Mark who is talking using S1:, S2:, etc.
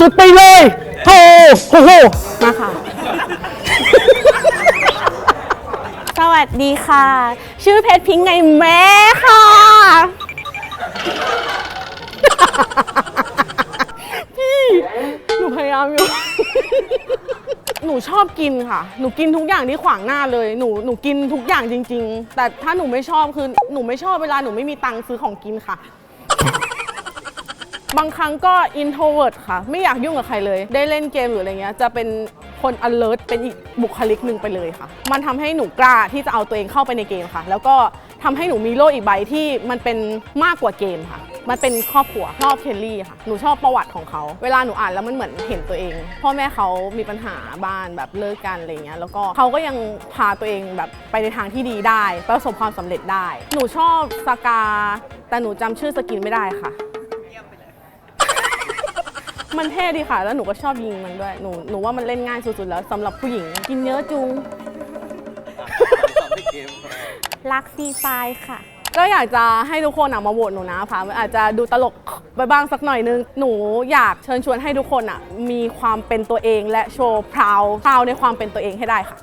S1: สุดๆไปเลยโธ่โอ้โห
S2: มาค่ะ สวัสดีค่ะ ชื่อเพชรพิงค์ไงแม่ค่ะ พี่หนูพยายามอยู่ หนูชอบกินค่ะ หนูกินทุกอย่างที่ขวางหน้าเลย หนู หนูกินทุกอย่างจริง ๆ แต่ถ้าหนูไม่ชอบคือ หนูไม่ชอบเวลาหนูไม่มีตังค์ซื้อของกินค่ะ บางครั้งก็ introvert ค่ะ ไม่อยากยุ่งกับใครเลย ได้เล่นเกมหรืออะไรเงี้ย จะเป็นคน alert เป็นอีกบุคลิกหนึ่งไปเลยค่ะ มันทำให้หนูกล้าที่จะเอาตัวเองเข้าไปในเกมค่ะ แล้วก็ทำให้หนูมีโลกอีกใบที่มันเป็นมากกว่าเกมค่ะ มันเป็นครอบครัวชอบเคลลี่ค่ะ หนูชอบประวัติของเขา เวลาหนูอ่านแล้วมันเหมือนเห็นตัวเอง พ่อแม่เขามีปัญหาบ้านแบบเลิกกันอะไรเงี้ย แล้วก็เขาก็ยังพาตัวเองแบบไปในทางที่ดีได้ ประสบความสำเร็จได้ หนูชอบสกา แต่หนูจำชื่อสกินไม่ได้ค่ะ มันเท่ดีค่ะ แล้วหนูก็ชอบยิงมันด้วย หนูหนูว่ามันเล่นง่ายสุดๆแล้วสำหรับผู้หญิง กินเยอะจุง รักฟรีไฟล์ค่ะ ก็อยากจะให้ทุกคนอะมาโหวตหนูนะคะมันอาจจะดูตลกไปบ้างสักหน่อยนึง หนูอยากเชิญชวนให้ทุกคนอะมีความเป็นตัวเองและโชว์พราวพราวในความเป็นตัวเองให้ได้ค่ะ